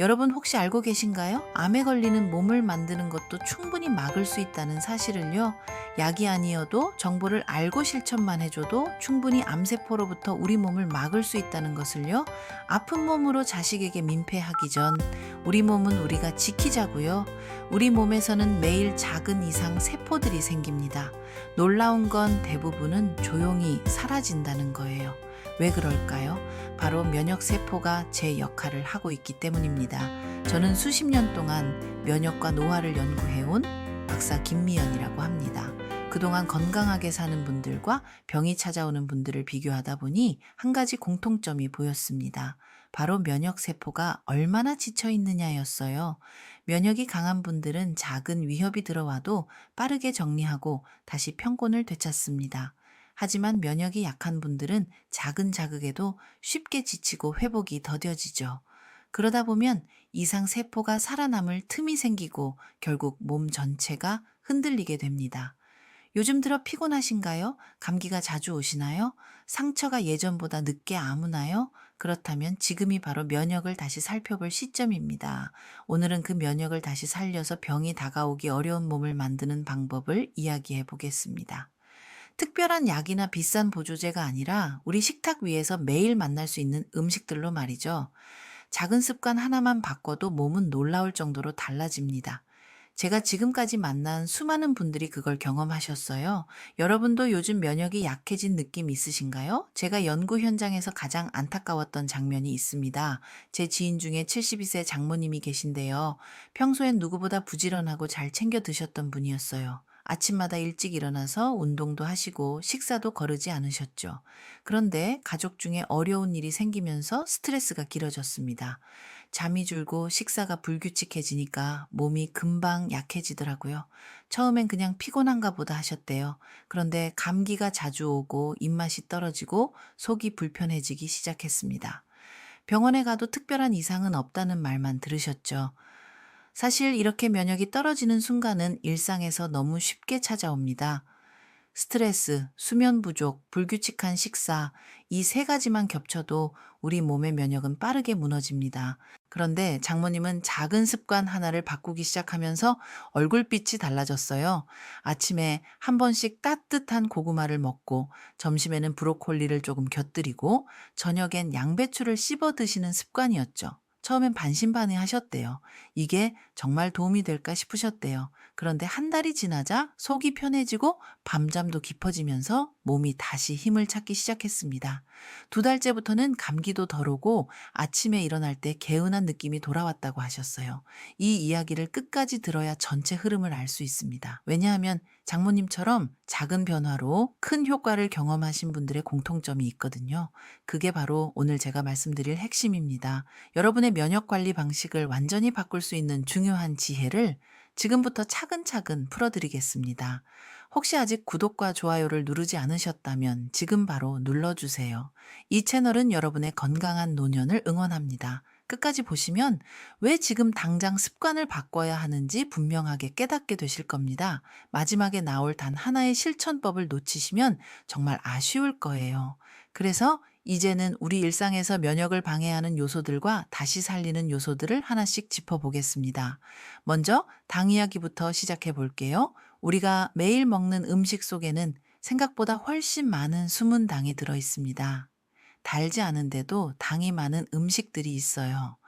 여러분 혹시 알고 계신가요? 암에 걸리는 몸을 만드는 것도 충분히 막을 수 있다는 사실을요. 약이 아니어도 정보를 알고 실천만 해줘도 충분히 암세포로부터 우리 몸을 막을 수 있다는 것을요. 아픈 몸으로 자식에게 민폐하기 전 우리 몸은 우리가 지키자고요. 우리 몸에서는 매일 작은 이상 세포들이 생깁니다. 놀라운 건 대부분은 조용히 사라진다는 거예요. 왜 그럴까요? 바로 면역세포가 제 역할을 하고 있기 때문입니다. 저는 수십 년 동안 면역과 노화를 연구해온 박사 김미연이라고 합니다. 그동안 건강하게 사는 분들과 병이 찾아오는 분들을 비교하다 보니 한 가지 공통점이 보였습니다. 바로 면역세포가 얼마나 지쳐 있느냐였어요. 면역이 강한 분들은 작은 위협이 들어와도 빠르게 정리하고 다시 평곤을 되찾습니다. 하지만 면역이 약한 분들은 작은 자극에도 쉽게 지치고 회복이 더뎌지죠. 그러다 보면 이상 세포가 살아남을 틈이 생기고 결국 몸 전체가 흔들리게 됩니다. 요즘 들어 피곤하신가요? 감기가 자주 오시나요? 상처가 예전보다 늦게 아무나요? 그렇다면 지금이 바로 면역을 다시 살펴볼 시점입니다. 오늘은 그 면역을 다시 살려서 병이 다가오기 어려운 몸을 만드는 방법을 이야기해 보겠습니다. 특별한 약이나 비싼 보조제가 아니라 우리 식탁 위에서 매일 만날 수 있는 음식들로 말이죠. 작은 습관 하나만 바꿔도 몸은 놀라울 정도로 달라집니다. 제가 지금까지 만난 수많은 분들이 그걸 경험하셨어요. 여러분도 요즘 면역이 약해진 느낌 있으신가요? 제가 연구 현장에서 가장 안타까웠던 장면이 있습니다. 제 지인 중에 72세 장모님이 계신데요. 평소엔 누구보다 부지런하고 잘 챙겨 드셨던 분이었어요. 아침마다 일찍 일어나서 운동도 하시고 식사도 거르지 않으셨죠. 그런데 가족 중에 어려운 일이 생기면서 스트레스가 길어졌습니다. 잠이 줄고 식사가 불규칙해지니까 몸이 금방 약해지더라고요. 처음엔 그냥 피곤한가 보다 하셨대요. 그런데 감기가 자주 오고 입맛이 떨어지고 속이 불편해지기 시작했습니다. 병원에 가도 특별한 이상은 없다는 말만 들으셨죠. 사실 이렇게 면역이 떨어지는 순간은 일상에서 너무 쉽게 찾아옵니다. 스트레스, 수면 부족, 불규칙한 식사, 이 세 가지만 겹쳐도 우리 몸의 면역은 빠르게 무너집니다. 그런데 장모님은 작은 습관 하나를 바꾸기 시작하면서 얼굴빛이 달라졌어요. 아침에 한 번씩 따뜻한 고구마를 먹고, 점심에는 브로콜리를 조금 곁들이고, 저녁엔 양배추를 씹어 드시는 습관이었죠. 처음엔 반신반의 하셨대요. 이게 정말 도움이 될까 싶으셨대요. 그런데 한 달이 지나자 속이 편해지고 밤잠도 깊어지면서 몸이 다시 힘을 찾기 시작했습니다. 두 달째부터는 감기도 덜 오고 아침에 일어날 때 개운한 느낌이 돌아왔다고 하셨어요. 이 이야기를 끝까지 들어야 전체 흐름을 알 수 있습니다. 왜냐하면 장모님처럼 작은 변화로 큰 효과를 경험하신 분들의 공통점이 있거든요. 그게 바로 오늘 제가 말씀드릴 핵심입니다. 여러분의 면역 관리 방식을 완전히 바꿀 수 있는 중요한 지혜를 지금부터 차근차근 풀어드리겠습니다. 혹시 아직 구독과 좋아요를 누르지 않으셨다면 지금 바로 눌러주세요. 이 채널은 여러분의 건강한 노년을 응원합니다. 끝까지 보시면 왜 지금 당장 습관을 바꿔야 하는지 분명하게 깨닫게 되실 겁니다. 마지막에 나올 단 하나의 실천법을 놓치시면 정말 아쉬울 거예요. 그래서 이제는 우리 일상에서 면역을 방해하는 요소들과 다시 살리는 요소들을 하나씩 짚어보겠습니다. 먼저 당 이야기부터 시작해 볼게요. 우리가 매일 먹는 음식 속에는 생각보다 훨씬 많은 숨은 당이 들어 있습니다. 달지 않은데도 당이 많은 음식들이 있어요.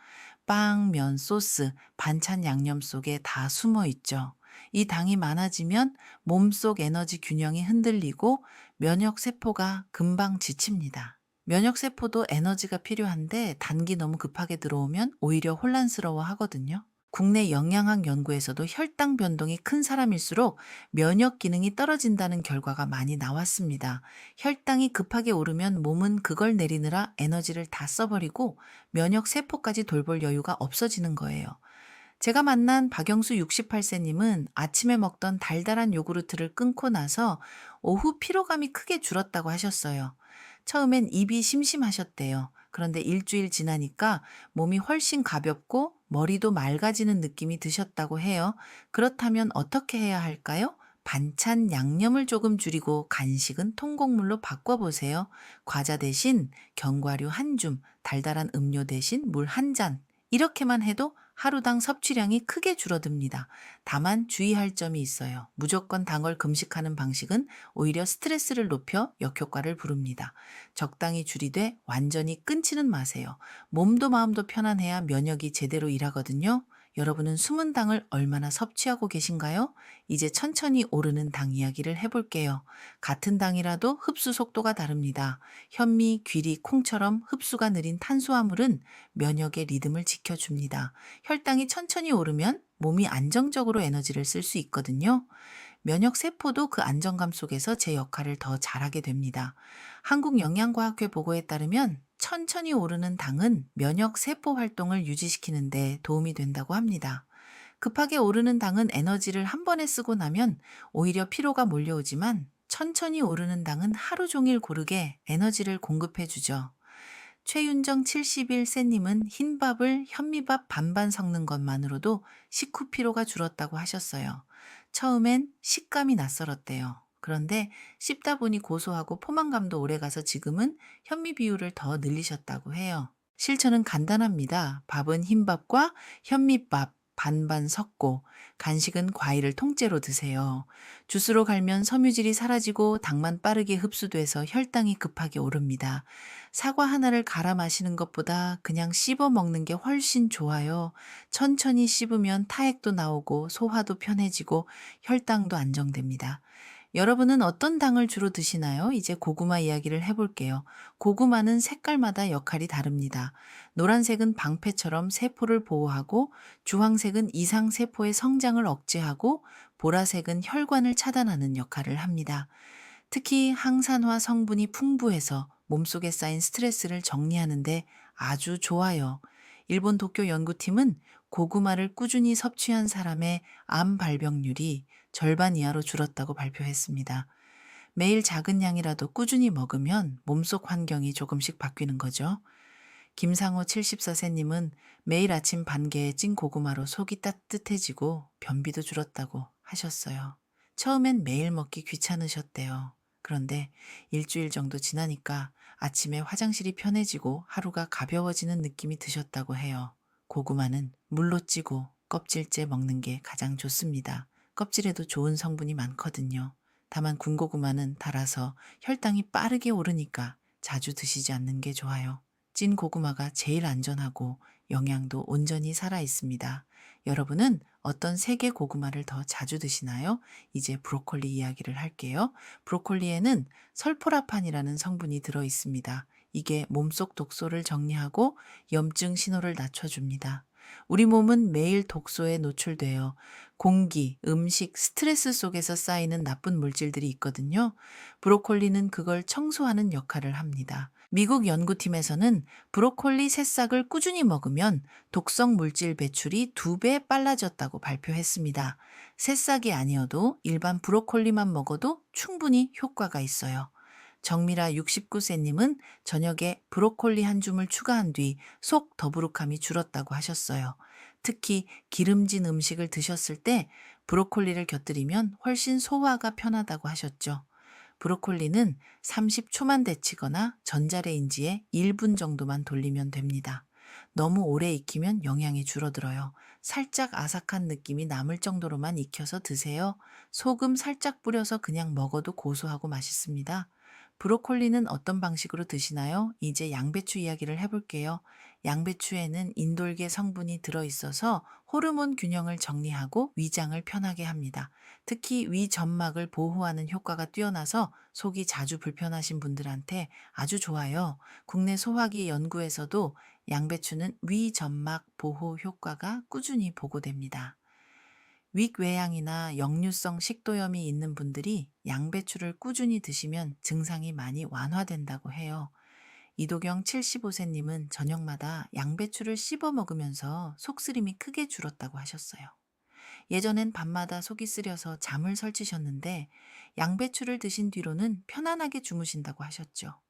빵, 면, 소스, 반찬 양념 속에 다 숨어 있죠. 이 당이 많아지면 몸속 에너지 균형이 흔들리고 면역 세포가 금방 지칩니다. 면역 세포도 에너지가 필요한데 단기 너무 급하게 들어오면 오히려 혼란스러워 하거든요. 국내 영양학 연구에서도 혈당 변동이 큰 사람일수록 면역 기능이 떨어진다는 결과가 많이 나왔습니다. 혈당이 급하게 오르면 몸은 그걸 내리느라 에너지를 다 써버리고 면역 세포까지 돌볼 여유가 없어지는 거예요. 제가 만난 박영수 68세님은 아침에 먹던 달달한 요구르트를 끊고 나서 오후 피로감이 크게 줄었다고 하셨어요. 처음엔 입이 심심하셨대요. 그런데 일주일 지나니까 몸이 훨씬 가볍고 머리도 맑아지는 느낌이 드셨다고 해요. 그렇다면 어떻게 해야 할까요? 반찬 양념을 조금 줄이고 간식은 통곡물로 바꿔보세요. 과자 대신 견과류 한 줌, 달달한 음료 대신 물 한 잔. 이렇게만 해도 하루당 섭취량이 크게 줄어듭니다. 다만 주의할 점이 있어요. 무조건 당을 금식하는 방식은 오히려 스트레스를 높여 역효과를 부릅니다. 적당히 줄이되 완전히 끊지는 마세요. 몸도 마음도 편안해야 면역이 제대로 일하거든요. 여러분은 숨은 당을 얼마나 섭취하고 계신가요? 이제 천천히 오르는 당 이야기를 해볼게요. 같은 당이라도 흡수 속도가 다릅니다. 현미, 귀리, 콩처럼 흡수가 느린 탄수화물은 면역의 리듬을 지켜줍니다. 혈당이 천천히 오르면 몸이 안정적으로 에너지를 쓸 수 있거든요. 면역 세포도 그 안정감 속에서 제 역할을 더 잘하게 됩니다. 한국영양과학회 보고에 따르면 천천히 오르는 당은 면역 세포 활동을 유지시키는데 도움이 된다고 합니다. 급하게 오르는 당은 에너지를 한 번에 쓰고 나면 오히려 피로가 몰려오지만 천천히 오르는 당은 하루 종일 고르게 에너지를 공급해 주죠. 최윤정 71세님은 흰밥을 현미밥 반반 섞는 것만으로도 식후 피로가 줄었다고 하셨어요. 처음엔 식감이 낯설었대요. 그런데 씹다 보니 고소하고 포만감도 오래가서 지금은 현미 비율을 더 늘리셨다고 해요. 실천은 간단합니다. 밥은 흰밥과 현미밥 반반 섞고 간식은 과일을 통째로 드세요. 주스로 갈면 섬유질이 사라지고 당만 빠르게 흡수돼서 혈당이 급하게 오릅니다. 사과 하나를 갈아 마시는 것보다 그냥 씹어 먹는 게 훨씬 좋아요. 천천히 씹으면 타액도 나오고 소화도 편해지고 혈당도 안정됩니다. 여러분은 어떤 당을 주로 드시나요? 이제 고구마 이야기를 해볼게요. 고구마는 색깔마다 역할이 다릅니다. 노란색은 방패처럼 세포를 보호하고, 주황색은 이상 세포의 성장을 억제하고, 보라색은 혈관을 차단하는 역할을 합니다. 특히 항산화 성분이 풍부해서 몸속에 쌓인 스트레스를 정리하는데 아주 좋아요. 일본 도쿄 연구팀은 고구마를 꾸준히 섭취한 사람의 암 발병률이 절반 이하로 줄었다고 발표했습니다. 매일 작은 양이라도 꾸준히 먹으면 몸속 환경이 조금씩 바뀌는 거죠. 김상호 74세님은 매일 아침 반 개의 찐 고구마로 속이 따뜻해지고 변비도 줄었다고 하셨어요. 처음엔 매일 먹기 귀찮으셨대요. 그런데 일주일 정도 지나니까 아침에 화장실이 편해지고 하루가 가벼워지는 느낌이 드셨다고 해요. 고구마는 물로 찌고 껍질째 먹는 게 가장 좋습니다. 껍질에도 좋은 성분이 많거든요. 다만 군고구마는 달아서 혈당이 빠르게 오르니까 자주 드시지 않는 게 좋아요. 찐 고구마가 제일 안전하고 영양도 온전히 살아 있습니다. 여러분은 어떤 색의 고구마를 더 자주 드시나요? 이제 브로콜리 이야기를 할게요. 브로콜리에는 설포라판이라는 성분이 들어 있습니다. 이게 몸속 독소를 정리하고 염증 신호를 낮춰줍니다. 우리 몸은 매일 독소에 노출되어 공기, 음식, 스트레스 속에서 쌓이는 나쁜 물질들이 있거든요. 브로콜리는 그걸 청소하는 역할을 합니다. 미국 연구팀에서는 브로콜리 새싹을 꾸준히 먹으면 독성 물질 배출이 두 배 빨라졌다고 발표했습니다. 새싹이 아니어도 일반 브로콜리만 먹어도 충분히 효과가 있어요. 정미라 69세님은 저녁에 브로콜리 한 줌을 추가한 뒤 속 더부룩함이 줄었다고 하셨어요. 특히 기름진 음식을 드셨을 때 브로콜리를 곁들이면 훨씬 소화가 편하다고 하셨죠. 브로콜리는 30초만 데치거나 전자레인지에 1분 정도만 돌리면 됩니다. 너무 오래 익히면 영양이 줄어들어요. 살짝 아삭한 느낌이 남을 정도로만 익혀서 드세요. 소금 살짝 뿌려서 그냥 먹어도 고소하고 맛있습니다. 브로콜리는 어떤 방식으로 드시나요? 이제 양배추 이야기를 해볼게요. 양배추에는 인돌계 성분이 들어있어서 호르몬 균형을 정리하고 위장을 편하게 합니다. 특히 위 점막을 보호하는 효과가 뛰어나서 속이 자주 불편하신 분들한테 아주 좋아요. 국내 소화기 연구에서도 양배추는 위 점막 보호 효과가 꾸준히 보고됩니다. 윅외양이나 역류성 식도염이 있는 분들이 양배추를 꾸준히 드시면 증상이 많이 완화된다고 해요. 이도경 75세님은 저녁마다 양배추를 씹어 먹으면서 속쓰림이 크게 줄었다고 하셨어요. 예전엔 밤마다 속이 쓰려서 잠을 설치셨는데 양배추를 드신 뒤로는 편안하게 주무신다고 하셨죠.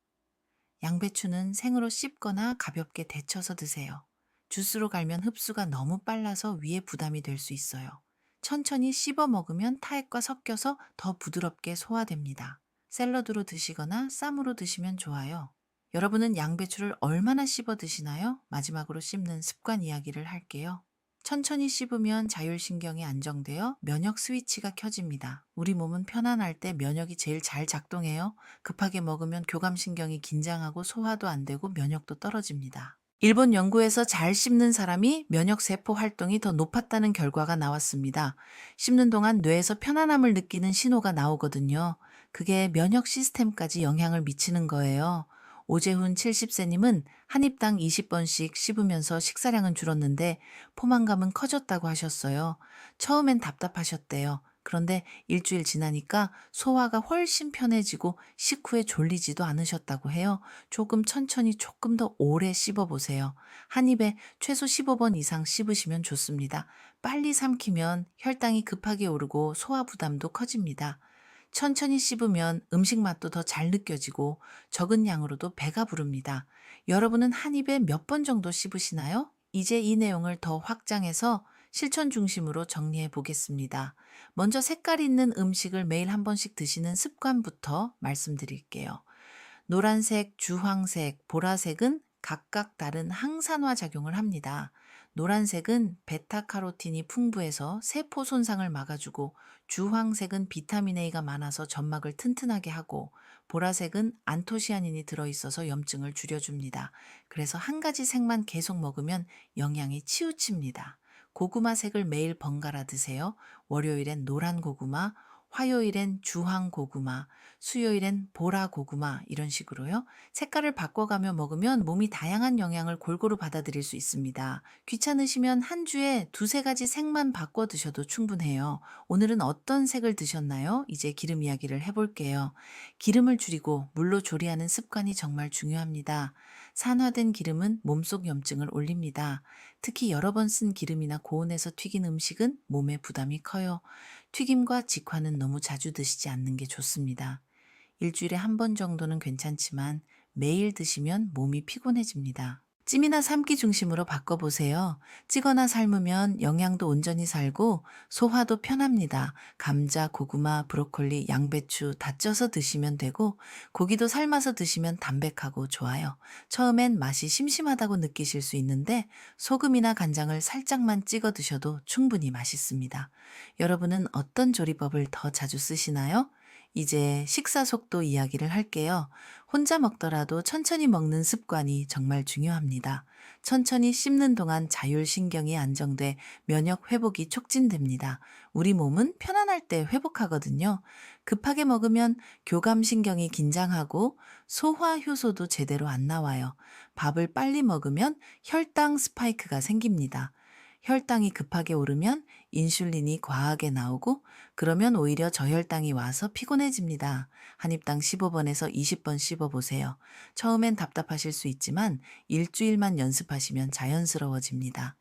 양배추는 생으로 씹거나 가볍게 데쳐서 드세요. 주스로 갈면 흡수가 너무 빨라서 위에 부담이 될 수 있어요. 천천히 씹어 먹으면 타액과 섞여서 더 부드럽게 소화됩니다. 샐러드로 드시거나 쌈으로 드시면 좋아요. 여러분은 양배추를 얼마나 씹어 드시나요? 마지막으로 씹는 습관 이야기를 할게요. 천천히 씹으면 자율신경이 안정되어 면역 스위치가 켜집니다. 우리 몸은 편안할 때 면역이 제일 잘 작동해요. 급하게 먹으면 교감신경이 긴장하고 소화도 안 되고 면역도 떨어집니다. 일본 연구에서 잘 씹는 사람이 면역세포 활동이 더 높았다는 결과가 나왔습니다. 씹는 동안 뇌에서 편안함을 느끼는 신호가 나오거든요. 그게 면역 시스템까지 영향을 미치는 거예요. 오재훈 70세님은 한 입당 20번씩 씹으면서 식사량은 줄었는데 포만감은 커졌다고 하셨어요. 처음엔 답답하셨대요. 그런데 일주일 지나니까 소화가 훨씬 편해지고 식후에 졸리지도 않으셨다고 해요. 조금 천천히 조금 더 오래 씹어보세요. 한 입에 최소 15번 이상 씹으시면 좋습니다. 빨리 삼키면 혈당이 급하게 오르고 소화 부담도 커집니다. 천천히 씹으면 음식 맛도 더 잘 느껴지고 적은 양으로도 배가 부릅니다. 여러분은 한 입에 몇 번 정도 씹으시나요? 이제 이 내용을 더 확장해서 실천 중심으로 정리해 보겠습니다. 먼저 색깔 있는 음식을 매일 한 번씩 드시는 습관부터 말씀드릴게요. 노란색, 주황색, 보라색은 각각 다른 항산화 작용을 합니다. 노란색은 베타카로틴이 풍부해서 세포 손상을 막아주고 주황색은 비타민 A가 많아서 점막을 튼튼하게 하고 보라색은 안토시아닌이 들어있어서 염증을 줄여줍니다. 그래서 한 가지 색만 계속 먹으면 영양이 치우칩니다. 고구마 색을 매일 번갈아 드세요. 월요일엔 노란 고구마, 화요일엔 주황 고구마, 수요일엔 보라 고구마 이런 식으로요. 색깔을 바꿔가며 먹으면 몸이 다양한 영양을 골고루 받아들일 수 있습니다. 귀찮으시면 한 주에 두세 가지 색만 바꿔 드셔도 충분해요. 오늘은 어떤 색을 드셨나요? 이제 기름 이야기를 해볼게요. 기름을 줄이고 물로 조리하는 습관이 정말 중요합니다. 산화된 기름은 몸속 염증을 올립니다. 특히 여러 번 쓴 기름이나 고온에서 튀긴 음식은 몸에 부담이 커요. 튀김과 직화는 너무 자주 드시지 않는 게 좋습니다. 일주일에 한 번 정도는 괜찮지만 매일 드시면 몸이 피곤해집니다. 찜이나 삶기 중심으로 바꿔보세요. 찌거나 삶으면 영양도 온전히 살고 소화도 편합니다. 감자, 고구마, 브로콜리, 양배추 다 쪄서 드시면 되고 고기도 삶아서 드시면 담백하고 좋아요. 처음엔 맛이 심심하다고 느끼실 수 있는데 소금이나 간장을 살짝만 찍어 드셔도 충분히 맛있습니다. 여러분은 어떤 조리법을 더 자주 쓰시나요? 이제 식사 속도 이야기를 할게요. 혼자 먹더라도 천천히 먹는 습관이 정말 중요합니다. 천천히 씹는 동안 자율신경이 안정돼 면역 회복이 촉진됩니다. 우리 몸은 편안할 때 회복하거든요. 급하게 먹으면 교감신경이 긴장하고 소화 효소도 제대로 안 나와요. 밥을 빨리 먹으면 혈당 스파이크가 생깁니다. 혈당이 급하게 오르면 인슐린이 과하게 나오고 그러면 오히려 저혈당이 와서 피곤해집니다. 한 입당 15번에서 20번 씹어보세요. 처음엔 답답하실 수 있지만 일주일만 연습하시면 자연스러워집니다.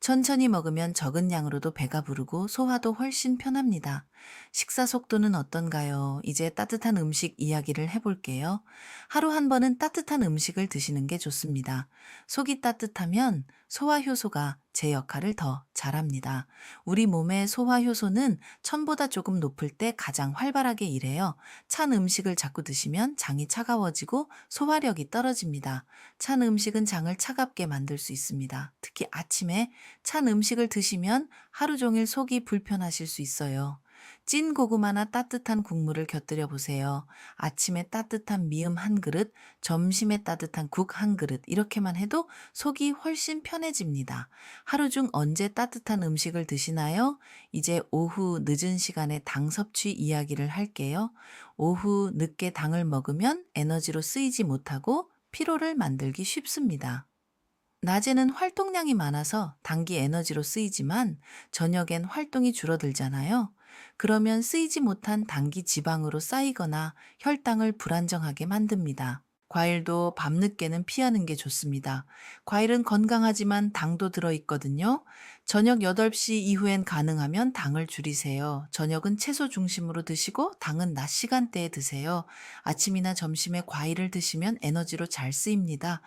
천천히 먹으면 적은 양으로도 배가 부르고 소화도 훨씬 편합니다. 식사 속도는 어떤가요? 이제 따뜻한 음식 이야기를 해볼게요. 하루 한 번은 따뜻한 음식을 드시는 게 좋습니다. 속이 따뜻하면 소화 효소가 제 역할을 더 잘합니다. 우리 몸의 소화 효소는 천보다 조금 높을 때 가장 활발하게 일해요. 찬 음식을 자꾸 드시면 장이 차가워지고 소화력이 떨어집니다. 찬 음식은 장을 차갑게 만들 수 있습니다. 특히 아침에 찬 음식을 드시면 하루 종일 속이 불편하실 수 있어요. 찐 고구마나 따뜻한 국물을 곁들여 보세요. 아침에 따뜻한 미음 한 그릇, 점심에 따뜻한 국 한 그릇, 이렇게만 해도 속이 훨씬 편해집니다. 하루 중 언제 따뜻한 음식을 드시나요? 이제 오후 늦은 시간에 당 섭취 이야기를 할게요. 오후 늦게 당을 먹으면 에너지로 쓰이지 못하고 피로를 만들기 쉽습니다. 낮에는 활동량이 많아서 단기 에너지로 쓰이지만 저녁엔 활동이 줄어들잖아요. 그러면 쓰이지 못한 단기 지방으로 쌓이거나 혈당을 불안정하게 만듭니다. 과일도 밤늦게는 피하는 게 좋습니다. 과일은 건강하지만 당도 들어있거든요. 저녁 8시 이후엔 가능하면 당을 줄이세요. 저녁은 채소 중심으로 드시고 당은 낮 시간대에 드세요. 아침이나 점심에 과일을 드시면 에너지로 잘 쓰입니다.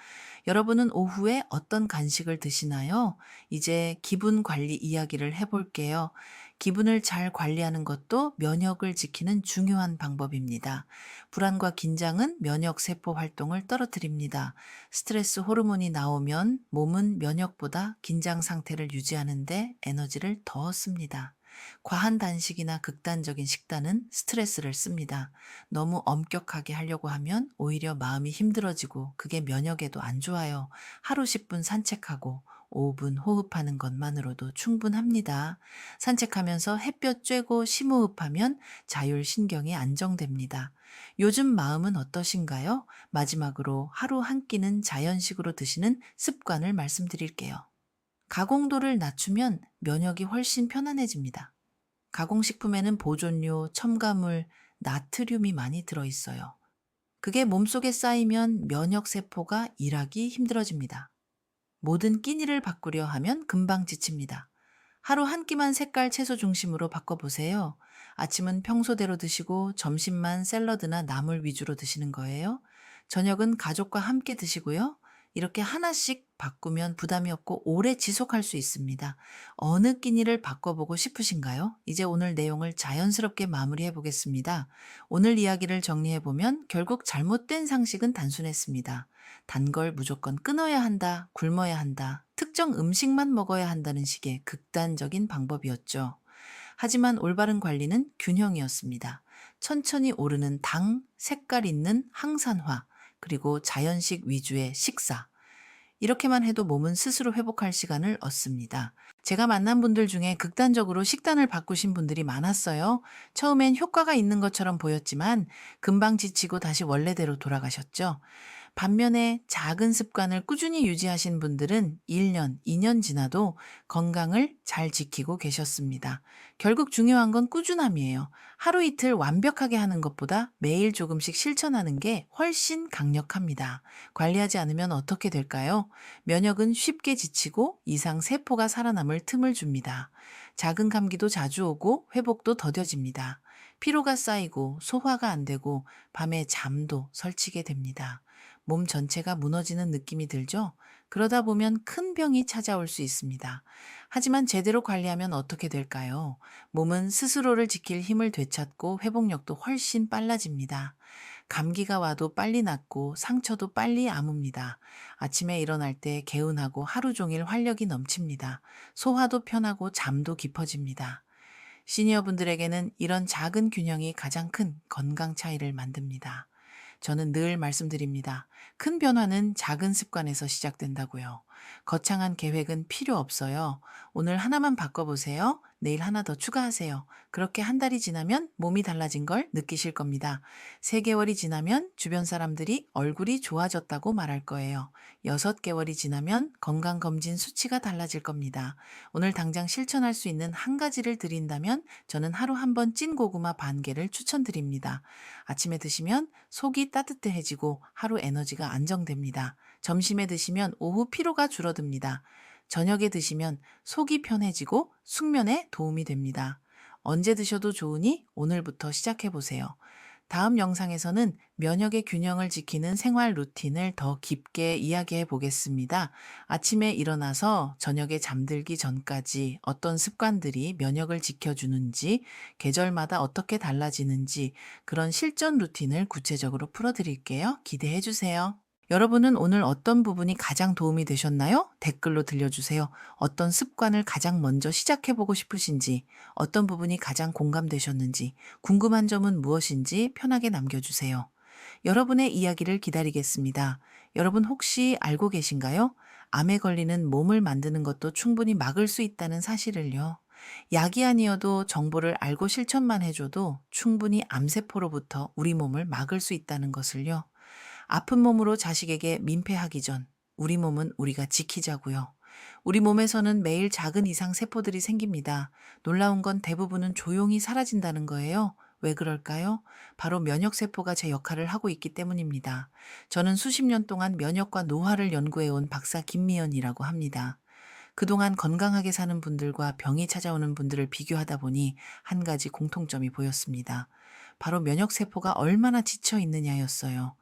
여러분은 오후에 어떤 간식을 드시나요? 이제 기분 관리 이야기를 해볼게요. 기분을 잘 관리하는 것도 면역을 지키는 중요한 방법입니다. 불안과 긴장은 면역 세포 활동을 떨어뜨립니다. 스트레스 호르몬이 나오면 몸은 면역보다 긴장 상태를 유지하는데 에너지를 더 씁니다. 과한 단식이나 극단적인 식단은 스트레스를 씁니다. 너무 엄격하게 하려고 하면 오히려 마음이 힘들어지고 그게 면역에도 안 좋아요. 하루 10분 산책하고 5분 호흡하는 것만으로도 충분합니다. 산책하면서 햇볕 쬐고 심호흡하면 자율신경이 안정됩니다. 요즘 마음은 어떠신가요? 마지막으로 하루 한 끼는 자연식으로 드시는 습관을 말씀드릴게요. 가공도를 낮추면 면역이 훨씬 편안해집니다. 가공식품에는 보존료, 첨가물, 나트륨이 많이 들어있어요. 그게 몸속에 쌓이면 면역세포가 일하기 힘들어집니다. 모든 끼니를 바꾸려 하면 금방 지칩니다. 하루 한 끼만 색깔 채소 중심으로 바꿔보세요. 아침은 평소대로 드시고 점심만 샐러드나 나물 위주로 드시는 거예요. 저녁은 가족과 함께 드시고요. 이렇게 하나씩 바꾸면 부담이 없고 오래 지속할 수 있습니다. 어느 끼니를 바꿔보고 싶으신가요? 이제 오늘 내용을 자연스럽게 마무리해 보겠습니다. 오늘 이야기를 정리해 보면 결국 잘못된 상식은 단순했습니다. 단 걸 무조건 끊어야 한다, 굶어야 한다, 특정 음식만 먹어야 한다는 식의 극단적인 방법이었죠. 하지만 올바른 관리는 균형이었습니다. 천천히 오르는 당, 색깔 있는 항산화, 그리고 자연식 위주의 식사. 이렇게만 해도 몸은 스스로 회복할 시간을 얻습니다. 제가 만난 분들 중에 극단적으로 식단을 바꾸신 분들이 많았어요. 처음엔 효과가 있는 것처럼 보였지만 금방 지치고 다시 원래대로 돌아가셨죠. 반면에 작은 습관을 꾸준히 유지하신 분들은 1년, 2년 지나도 건강을 잘 지키고 계셨습니다. 결국 중요한 건 꾸준함이에요. 하루 이틀 완벽하게 하는 것보다 매일 조금씩 실천하는 게 훨씬 강력합니다. 관리하지 않으면 어떻게 될까요? 면역은 쉽게 지치고 이상 세포가 살아남을 틈을 줍니다. 작은 감기도 자주 오고 회복도 더뎌집니다. 피로가 쌓이고 소화가 안 되고 밤에 잠도 설치게 됩니다. 몸 전체가 무너지는 느낌이 들죠? 그러다 보면 큰 병이 찾아올 수 있습니다. 하지만 제대로 관리하면 어떻게 될까요? 몸은 스스로를 지킬 힘을 되찾고 회복력도 훨씬 빨라집니다. 감기가 와도 빨리 낫고 상처도 빨리 아뭅니다. 아침에 일어날 때 개운하고 하루 종일 활력이 넘칩니다. 소화도 편하고 잠도 깊어집니다. 시니어분들에게는 이런 작은 균형이 가장 큰 건강 차이를 만듭니다. 저는 늘 말씀드립니다. 큰 변화는 작은 습관에서 시작된다고요. 거창한 계획은 필요 없어요. 오늘 하나만 바꿔보세요. 내일 하나 더 추가하세요. 그렇게 한 달이 지나면 몸이 달라진 걸 느끼실 겁니다. 세 개월이 지나면 주변 사람들이 얼굴이 좋아졌다고 말할 거예요. 여섯 개월이 지나면 건강검진 수치가 달라질 겁니다. 오늘 당장 실천할 수 있는 한 가지를 드린다면 저는 하루 한 번 찐 고구마 반 개를 추천드립니다. 아침에 드시면 속이 따뜻해지고 하루 에너지가 안정됩니다. 점심에 드시면 오후 피로가 줄어듭니다. 저녁에 드시면 속이 편해지고 숙면에 도움이 됩니다. 언제 드셔도 좋으니 오늘부터 시작해 보세요. 다음 영상에서는 면역의 균형을 지키는 생활 루틴을 더 깊게 이야기해 보겠습니다. 아침에 일어나서 저녁에 잠들기 전까지 어떤 습관들이 면역을 지켜주는지, 계절마다 어떻게 달라지는지 그런 실전 루틴을 구체적으로 풀어드릴게요. 기대해 주세요. 여러분은 오늘 어떤 부분이 가장 도움이 되셨나요? 댓글로 들려주세요. 어떤 습관을 가장 먼저 시작해보고 싶으신지, 어떤 부분이 가장 공감되셨는지, 궁금한 점은 무엇인지 편하게 남겨주세요. 여러분의 이야기를 기다리겠습니다. 여러분 혹시 알고 계신가요? 암에 걸리는 몸을 만드는 것도 충분히 막을 수 있다는 사실을요. 약이 아니어도 정보를 알고 실천만 해줘도 충분히 암세포로부터 우리 몸을 막을 수 있다는 것을요. 아픈 몸으로 자식에게 민폐하기 전 우리 몸은 우리가 지키자고요. 우리 몸에서는 매일 작은 이상 세포들이 생깁니다. 놀라운 건 대부분은 조용히 사라진다는 거예요. 왜 그럴까요? 바로 면역세포가 제 역할을 하고 있기 때문입니다. 저는 수십 년 동안 면역과 노화를 연구해온 박사 김미연이라고 합니다. 그동안 건강하게 사는 분들과 병이 찾아오는 분들을 비교하다 보니 한 가지 공통점이 보였습니다. 바로 면역세포가 얼마나 지쳐 있느냐였어요.